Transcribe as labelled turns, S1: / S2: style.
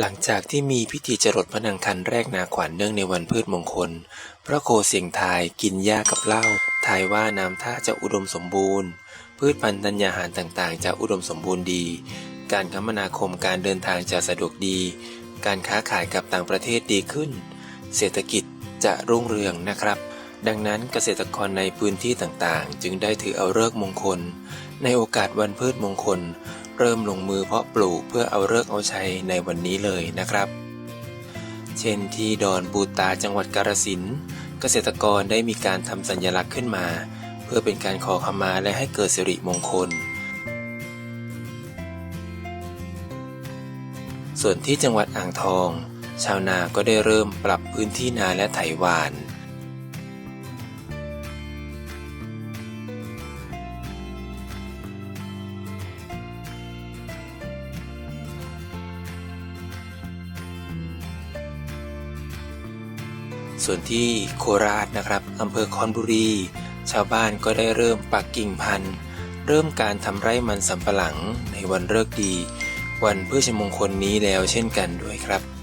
S1: หลังจากที่มีพิธีจรดพระนางคันแรกนาขวัญเนื่องในวันพืชมงคล พระโคเสียงทายกินหญ้ากับเหล้าทายว่าน้ำท่าจะอุดมสมบูรณ์ พืชพันธุ์ธัญญาหารต่างๆ จะอุดมสมบูรณ์ดี การคมนาคมการเดินทางจะสะดวกดี การค้าขายกับต่างประเทศดีขึ้น เศรษฐกิจจะรุ่งเรืองนะครับ ดังนั้นเกษตรกรในพื้นที่ต่างๆ จึงได้ถือเอาเลิกมงคล ในโอกาสวันพืชมงคล เริ่มลงมือเพาะปลูกเพื่อเอาเลิกเอาใชัยในวันนี้เลยนะครับ เช่นที่ดอนบูตาจังหวัดกาฬสินธุ์เกษตรกรได้มีการทำสัญลักษณ์ขึ้นมา เพื่อเป็นการขอขมาและให้เกิดสิริมงคล ส่วนที่จังหวัดอ่างทอง ชาวนาก็ได้เริ่มปรับพื้นที่นาและไถหวาน ส่วนที่โคราชนะครับอำเภอคอนบุรี ชาวบ้านก็ได้เริ่มปักกิ่งพันธุ์ เริ่มการทำไร่มันสำปะหลังในวันเลิกดี วันพฤชมงคลนี้แล้วเช่นกันด้วยครับ